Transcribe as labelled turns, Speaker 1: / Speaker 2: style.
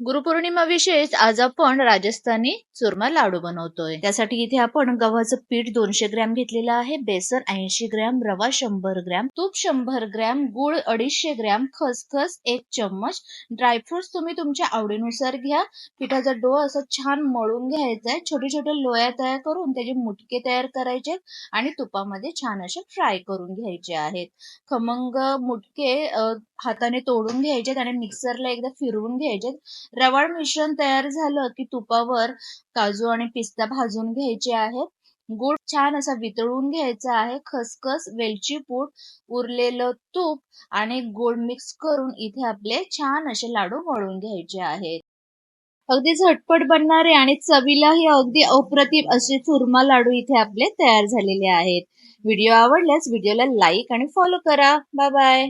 Speaker 1: गुरुपौर्णिमा विशेष आज आपण राजस्थानी चुरमा लाडू बनवतोय. त्यासाठी इथे आपण गव्हाचं पीठ दोनशे ग्रॅम घेतलेलं आहे बेसन ऐंशी ग्रॅम रवा शंभर ग्रॅम तूप शंभर ग्रॅम गुळ अडीचशे ग्रॅम खसखस एक चम्मच ड्रायफ्रुट्स तुम्ही तुमच्या आवडीनुसार घ्या. पिठाचा डो असं छान मळून घ्यायचा आहे. छोटे छोटे लोया तयार करून त्याचे मुटके तयार करायचे आणि तुपामध्ये छान असे फ्राय करून घ्यायचे आहेत. खमंग मुटके हाताने तोडून घ्यायचेत आणि मिक्सरला एकदा फिरवून घ्यायचेत रवाळ मिश्रण तयार झालं की तुपावर काजू आणि पिस्ता भाजून घ्यायचे आहेत. गुळ छान असा वितळून घ्यायचा आहे. खसखस वेलची पूड उरलेलं तूप आणि गुळ मिक्स करून इथे आपले छान असे लाडू मळून घ्यायचे आहेत. अगदी झटपट बनणारे आणि चवीलाही अगदी अप्रतिम असे चुरमा लाडू इथे आपले तयार झालेले आहेत. व्हिडिओ आवडल्यास व्हिडिओला लाईक आणि फॉलो करा. Bye bye